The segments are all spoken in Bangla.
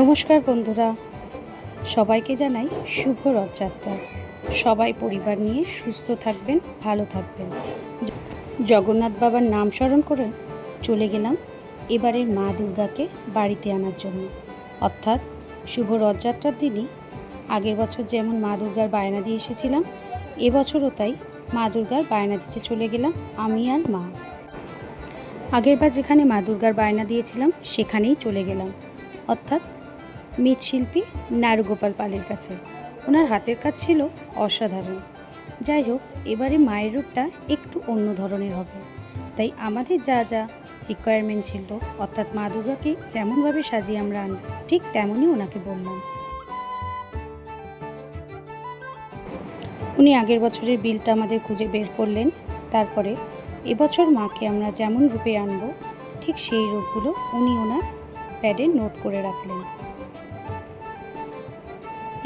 নমস্কার বন্ধুরা। সবাইকে জানাই শুভ রথযাত্রা। সবাই পরিবার নিয়ে সুস্থ থাকবেন, ভালো থাকবেন। জগন্নাথ বাবার নাম স্মরণ করে চলে গেলাম এবারের মা দুর্গাকে বাড়িতে আনার জন্য। অর্থাৎ শুভ রথযাত্রার দিনই আগের বছর যেমন মা দুর্গার বায়না দিয়ে এসেছিলাম, এবছরও তাই মা দুর্গার বায়না দিতে চলে গেলাম আমি আর মা। আগেরবার যেখানে মা দুর্গার বায়না দিয়েছিলাম, সেখানেই চলে গেলাম। অর্থাৎ মৃৎশিল্পী নারুগোপাল পালের কাছে। ওনার হাতের কাজ ছিল অসাধারণ। যাই হোক, এবারে মায়ের রূপটা একটু অন্য ধরনের হবে। তাই আমাদের যা যা রিকোয়ারমেন্ট ছিল, অর্থাৎ মা দুর্গাকে যেমনভাবে সাজিয়ে আমরা আনব, ঠিক তেমনই ওনাকে বললাম। উনি আগের বছরের বিলটা আমাদের খুঁজে বের করলেন। তারপরে এবছর মাকে আমরা যেমন রূপে আনব, ঠিক সেই রূপগুলো উনি ওনার প্যাডে নোট করে রাখলেন।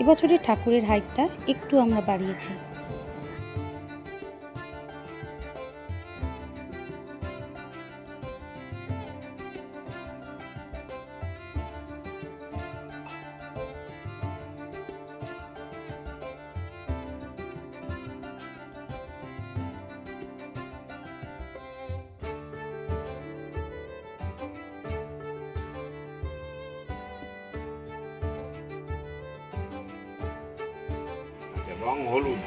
এবছরের ঠাকুরের হাইটটা একটু আমরা বাড়িয়েছি। রং হলুদ।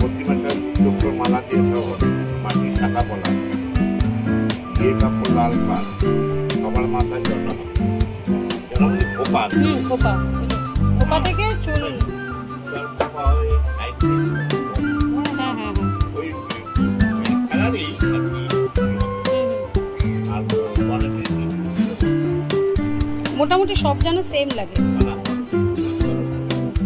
প্রতিমাটা চোখের মালা দিয়ে সব মাটির শাখা পলা। বিয়ে কাপড় লাল পাল সবার মাথায় জটা যেমন খোপা। খোপা। খোপা থেকে চুল। হ্যাঁ হ্যাঁ কি। মোটামুটি সব যেন সেম লাগে। মালা।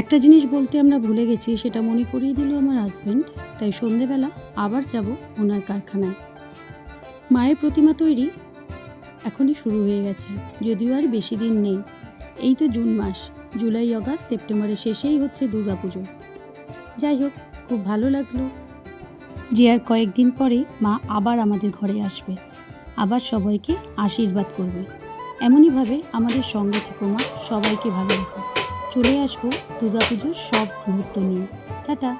একটা জিনিস বলতে আমরা ভুলে গেছি, সেটা মনে করিয়ে দিল আমার হাজব্যান্ড তাই সন্ধেবেলা আবার যাব ওনার কারখানায়। মায়ের প্রতিমা তৈরি এখনই শুরু হয়ে গেছে, যদিও আর বেশি দিন নেই। এই তো জুন মাস, জুলাই, অগাস্ট, সেপ্টেম্বরের শেষেই হচ্ছে দুর্গাপুজো। যাই হোক, খুব ভালো লাগল যে আর কয়েকদিন পরে মা আবার আমাদের ঘরে আসবে, আবার সবাইকে আশীর্বাদ করবে। এমনইভাবে আমাদের সঙ্গে থেকো মা, সবাইকে ভালো রেখো চলে আসব দুর্গাপুজোর সব মুহূর্ত নিয়ে। টাটা।